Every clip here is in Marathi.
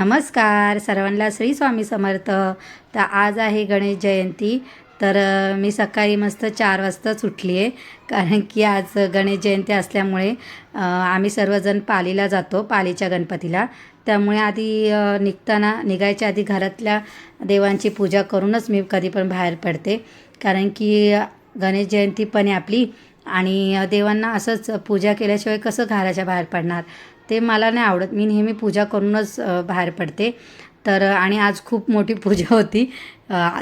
नमस्कार सर्वांना श्री स्वामी समर्थ. तर आज आहे गणेश जयंती. तर मी सकाळी मस्त चार वाजता सुटली आहे कारण की आज गणेश जयंती असल्यामुळे आम्ही सर्वजण पालीला जातो पालीच्या गणपतीला. त्यामुळे आधी निघताना निघायच्या आधी घरातल्या देवांची पूजा करूनच मी कधी पण बाहेर पडते. कारण की गणेश जयंती पण आहे आपली. आणि देवांना असंच पूजा केल्याशिवाय कसं घराच्या बाहेर पडणार? ते मला नाही आवडत. मी नेहमी पूजा करूनच बाहेर पडते. तर आणि आज खूप मोठी पूजा होती.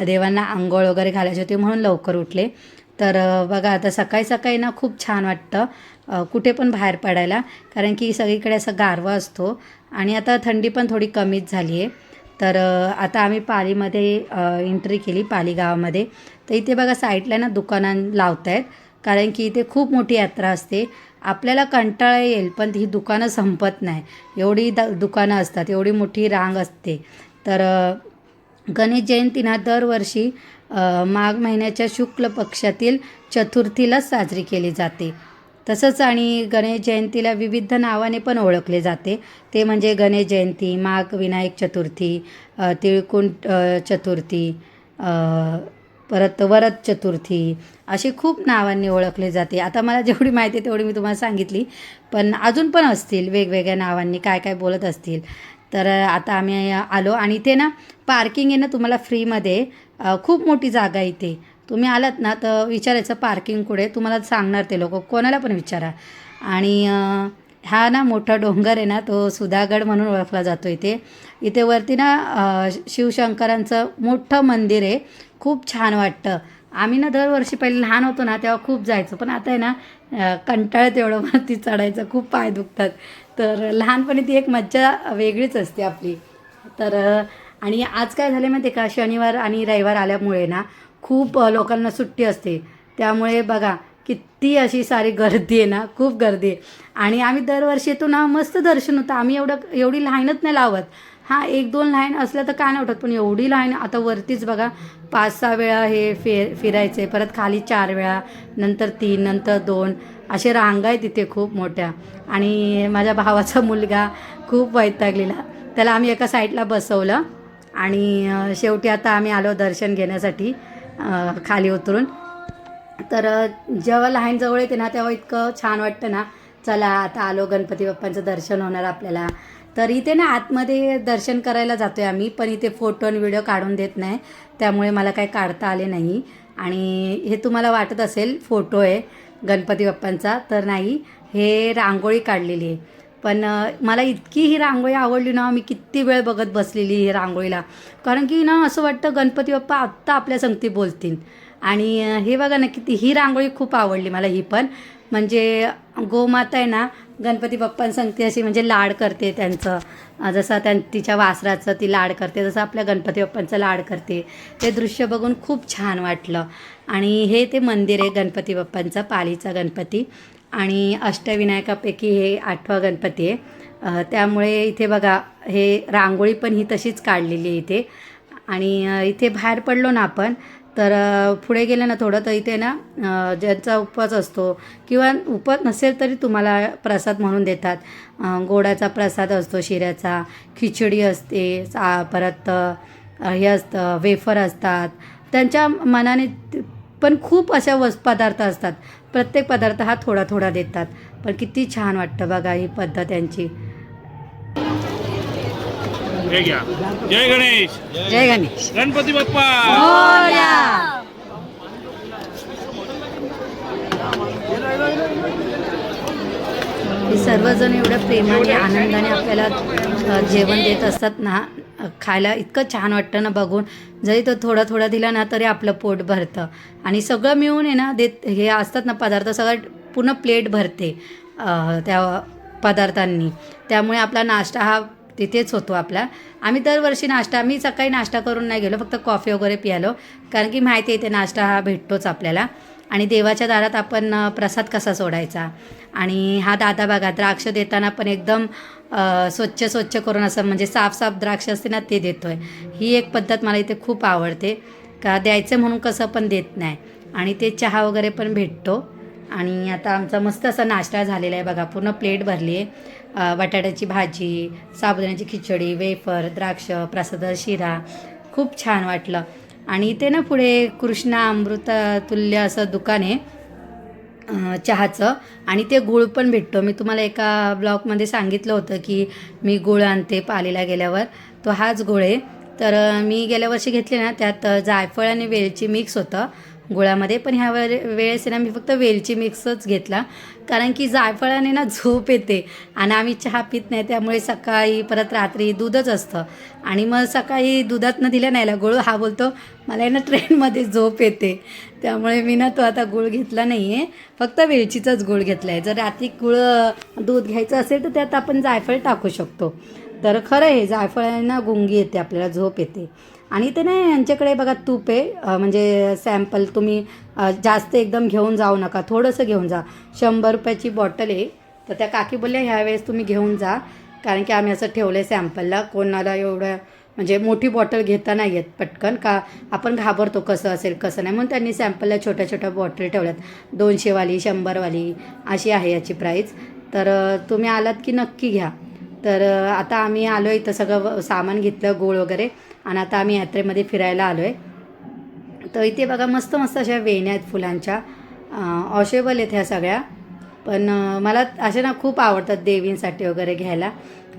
देवांना आंघोळ वगैरे घालायची होती म्हणून लवकर उठले. तर बघा आता सकाळी सकाळी ना खूप छान वाटतं कुठे पण बाहेर पडायला. कारण की सगळीकडे असं गारवा असतो आणि आता थंडी पण थोडी कमीच झाली आहे तर आता आम्ही पालीमध्ये एंट्री केली पाली गावामध्ये. तर इथे बघा साईडला ना दुकानां लावत आहेत कारण की इथे खूप मोठी यात्रा असते. आपल्याला कंटाळा येईल पण ही दुकानं संपत नाही. एवढी द दुकानं असतात एवढी मोठी रांग असते. तर गणेश जयंतीना दरवर्षी माघ महिन्याच्या शुक्ल पक्षातील चतुर्थीलाच साजरी केली जाते. तसंच आणि गणेश जयंतीला विविध नावाने पण ओळखले जाते. ते म्हणजे गणेश जयंती माघ विनायक चतुर्थी अ, तिळकुंट चतुर्थी परत वरद चतुर्थी अशी खूप नावांनी ओळखले जाते. आता मला जेवढी माहिती आहे तेवढी मी तुम्हाला सांगितली. पण अजून पण असतील वेगवेगळ्या नावांनी काय काय बोलत असतील. तर आता आम्ही आलो आणि इथे ना पार्किंग आहे ना तुम्हाला फ्रीमध्ये. खूप मोठी जागा इथे. तुम्ही आलात ना तर विचारायचं पार्किंग कुठे तुम्हाला सांगणार ते लोक. कोणाला पण विचारा. आणि हा ना मोठा डोंगर आहे ना तो सुधागड म्हणून ओळखला जातो इथे. इथे वरती ना शिवशंकरांचं मोठं मंदिर आहे. खूप छान वाटतं. आम्ही ना दरवर्षी पहिले लहान होतो ना तेव्हा खूप जायचो. पण आता आहे ना कंटाळत एवढं वरती चढायचं खूप पाय दुखतात. तर लहानपणी ती एक मज्जा वेगळीच असते आपली. तर आणि आज काय झालं माहिती आहे का? शनिवार आणि रविवार आल्यामुळे ना खूप लोकांना सुट्टी असते. त्यामुळे बघा किती अशी सारी गर्दी आहे ना खूप गर्दी आहे. आणि आम्ही दरवर्षी येतो ना मस्त दर्शन होतं. आम्ही एवढं एवढी लाईनच नाही लावत. हां एक दोन लाईन असलं तर काय नव्हतात पण एवढी लाईन आता वरतीच बघा पाच सहा वेळा हे फिर फिरायचे परत खाली चार वेळा नंतर तीन नंतर दोन असे रांगा आहे तिथे खूप मोठ्या. आणि माझ्या भावाचा मुलगा खूप वैतागलेला. त्याला आम्ही एका साईडला बसवलं आणि शेवटी आता आम्ही आलो दर्शन घेण्यासाठी खाली उतरून. तर जेव्हा लहान जवळ येते ना तेव्हा इतकं छान वाटतं ना चला आता आलो गणपती बाप्पांचं दर्शन होणार आपल्याला. तर इथे ना आतमध्ये दर्शन करायला जातो आहे आम्ही पण इथे फोटो आणि व्हिडिओ काढून देत नाही. त्यामुळे मला काही काढता आले नाही. आणि हे तुम्हाला वाटत असेल फोटो आहे गणपती बाप्पांचा. तर नाही हे रांगोळी काढलेली आहे. पण मला इतकी ही रांगोळी आवडली ना मी किती वेळ बघत बसलेली ही रांगोळीला. कारण की ना असं वाटतं गणपती बाप्पा आत्ता आपल्या संगती बोलतील. आणि हे बघा ना किती ही रांगोळी खूप आवडली मला ही पण. म्हणजे गोमाता आहे ना गणपती बाप्पांसंगती अशी म्हणजे लाड करते त्यांचं. जसं त्यां तिच्या वासराचं ती लाड करते जसं आपल्या गणपती बाप्पांचं लाड करते. ते दृश्य बघून खूप छान वाटलं. आणि हे ते मंदिर आहे गणपती बाप्पांचं पालीचा गणपती. आणि अष्टविनायकापैकी हे आठवा गणपती आहे. त्यामुळे इथे बघा हे रांगोळी पण ही तशीच काढलेली आहे इथे. आणि इथे बाहेर पडलो ना आपण तर पुढे गेलं ना थोडं तर इथे ना ज्यांचा उपवास असतो किंवा उपवास नसेल तरी तुम्हाला प्रसाद म्हणून देतात. गोडाचा प्रसाद असतो शिऱ्याचा खिचडी असते सा परत हे असतं वेफर असतात. त्यांच्या मनाने पण खूप अशा वस पदार्थ असतात. प्रत्येक पदार्थ हा थोडा थोडा देतात. पण किती छान वाटतं बघा ही पद्धत यांची. हे घ्या. जय गणेश. जय गणेश. गणपती बाप्पा. हे सर्वजण एवढ्या प्रेमाने आनंदाने आपल्याला अ, जेवण देत असतात ना अ, खायला इतकं छान वाटतं ना बघून. जरी तो थोडा थोडा दिला ना तरी आपलं पोट भरतं. आणि सगळं मिळून आहे ना देत हे असतात ना पदार्थ सगळं पूर्ण प्लेट भरते अ, त्या पदार्थांनी. त्यामुळे आपला नाश्ता हा तिथेच होतो आपला. आम्ही दरवर्षी नाश्ता मी सकाळी नाश्ता करून नाही गेलो फक्त कॉफी वगैरे पियालो. कारण की माहिती आहे ते नाश्ता हा भेटतोच आपल्याला. आणि देवाच्या दारात आपण प्रसाद कसा सोडायचा? आणि हा दादा बघा द्राक्ष देताना पण एकदम स्वच्छ स्वच्छ करून असं म्हणजे साफसाफ द्राक्ष असते ना ते देतोय. ही एक पद्धत मला इथे खूप आवडते. का द्यायचं म्हणून कसं पण देत नाही. आणि ते चहा वगैरे पण भेटतो. आणि आता आमचा मस्त असा नाश्ता झालेला आहे बघा. पूर्ण प्लेट भरली आहे. बटाट्याची भाजी साबुदाण्याची खिचडी वेफर द्राक्ष प्रसाद शिरा. खूप छान वाटलं. आणि इथे ना पुढे कृष्णा अमृत तुल्य असं दुकान आहे. चहाचं. आणि ते गुळ पण भेटतो. मी तुम्हाला एका ब्लॉगमध्ये सांगितलं होतं की मी गुळ आणते पालीला गेल्यावर. तो हाच गुळ आहे. तर मी गेल्या वर्षी घेतले ना त्यात जायफळ आणि वेलची मिक्स होतं. गुळामध्ये. पण ह्या वेळे वेळेस आहे ना मी फक्त वेलची मिक्सच घेतला. कारण की जायफळाने ना झोप येते आणि आम्ही चहा पित नाही त्यामुळे सकाळी परत रात्री दूधच असतं. आणि मग सकाळी दुधात न दिलं नाही गुळ. हा बोलतो मला आहे ना ट्रेनमध्ये झोप येते. त्यामुळे मी ना तो आता गुळ घेतला नाही आहे फक्त वेलचीचाच गुळ घेतला आहे जर रात्री गुळ दूध घ्यायचं असेल तर त्यात आपण जायफळ टाकू शकतो. तर खरं आहे जायफळांना ना गुंगी येते आपल्याला झोप येते. आणि ते नाही यांच्याकडे बघा तूप आहे म्हणजे सॅम्पल तुम्ही जास्त एकदम घेऊन जाऊ नका थोडंसं घेऊन जा. शंभर रुपयाची बॉटल आहे तर त्या काकी बोलल्या ह्यावेळेस तुम्ही घेऊन जा कारण की आम्ही असं ठेवलं आहे सॅम्पलला कोणाला एवढं म्हणजे मोठी बॉटल घेता नाही येत पटकन का आपण घाबरतो कसं असेल कसं नाही. म्हणून त्यांनी सॅम्पलला छोट्या छोट्या बॉटल ठेवल्यात दोनशेवाली शंभरवाली अशी आहे याची प्राईस. तर तुम्ही आलात की नक्की घ्या. तर आता आम्ही आलो इथं सगळं सामान घेतलं गोळ वगैरे. आणि आता आम्ही यात्रेमध्ये फिरायला आलो आहे तर इथे बघा मस्त मस्त अशा वेण्या आहेत फुलांच्या. ऑशेबल आहेत ह्या सगळ्या. पण मला अशा ना खूप आवडतात देवींसाठी वगैरे घ्यायला.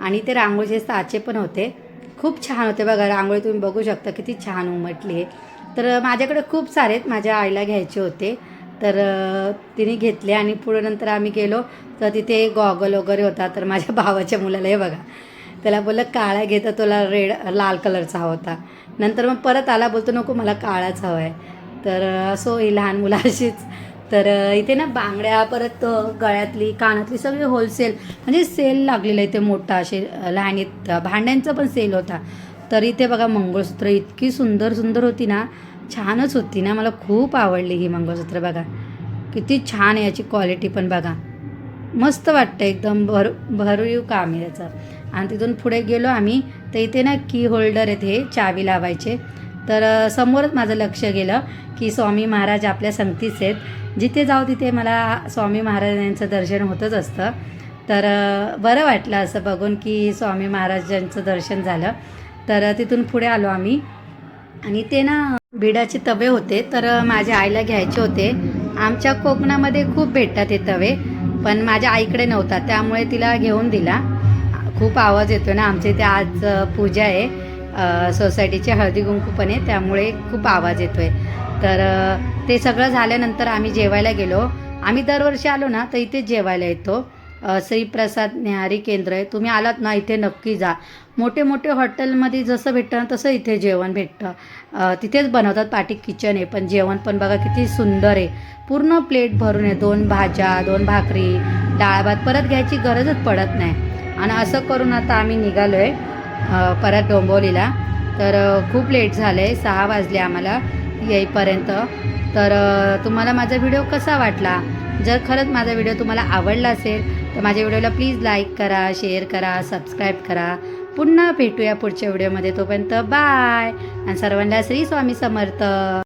आणि ते रांगोळीचे साचे पण होते. खूप छान होते बघा रांगोळी तुम्ही बघू शकता किती छान उमटली आहे. तर माझ्याकडे खूप सारे आहेत. माझ्या आईला घ्यायचे होते. तर तिने घेतले आणि पुढे नंतर आम्ही गेलो. तर तिथे गॉगल वगैरे होता. तर माझ्या भावाच्या मुलाला हे बघा. त्याला बोललं काळा घेता तुला रेड लाल कलरचा हवा होता. नंतर मग परत आला बोलतो नको मला काळाच हवा आहे. तर असो ही लहान मुलं अशीच. तर इथे ना बांगड्या परत गळ्यातली कानातली सगळी होलसेल म्हणजे सेल लागलेलं आहे ते मोठा असे लहानीत भांड्यांचा पण सेल होता. तर इथे बघा मंगळसूत्र इतकी सुंदर सुंदर होती ना. छानच होती ना. मला खूप आवडली ही मंगळसूत्र बघा. किती छान आहे याची क्वालिटी पण बघा. मस्त वाटतं एकदम. भर भरीव काम आहे याचं. आणि तिथून पुढे गेलो आम्ही. तर इथे ना की होल्डर आहेत हे चावी लावायचे. तर समोरच माझं लक्ष गेलं की स्वामी महाराज आपल्या संगतीच आहेत. जिथे जाऊ तिथे मला स्वामी महाराजांचं दर्शन होतच असतं. तर बरं वाटलं असं बघून की स्वामी महाराजांचं दर्शन झालं. तर तिथून पुढे आलो आम्ही. आणि ते ना बिडाचे तवे होते. तर माझ्या आईला घ्यायचे होते. आमच्या कोकणामध्ये खूप भेटतात हे तवे. पण माझ्या आईकडे नव्हता. त्यामुळे तिला घेऊन दिला. खूप आवाज येतो ना. आमच्या इथे आज पूजा आहे. सोसायटीची हळदी कुंकू पण आहे. त्यामुळे खूप आवाज येतो आहे तर ते सगळं झाल्यानंतर आम्ही जेवायला गेलो. आम्ही दरवर्षी आलो ना तर इथे जेवायला येतो. श्रीप्रसाद न्याहारी केंद्र आहे. तुम्ही आलात ना इथे नक्की जा. मोठे मोठे हॉटेलमध्ये जसं भेटतं ना तसं इथे जेवण भेटतं. तिथेच बनवतात पाटी किचन आहे. पण जेवण पण बघा किती सुंदर आहे. पूर्ण प्लेट भरून आहे. दोन भाज्या दोन भाकरी डाळ भात परत घ्यायची गरजच पडत नाही. आणि असं करून आता आम्ही निघालो आहे परत डोंबवलीला तर खूप लेट झालं आहे सहा वाजले आम्हाला येईपर्यंत. तर तुम्हाला माझा व्हिडिओ कसा वाटला? जर खरंच माझा व्हिडिओ तुम्हाला आवडला असेल तर माझ्या व्हिडिओला प्लीज लाईक करा शेअर करा सबस्क्राईब करा. पुन्हा भेटूया पुढच्या व्हिडिओमध्ये तोपर्यंत बाय आणि सर्वांना श्री स्वामी समर्थ.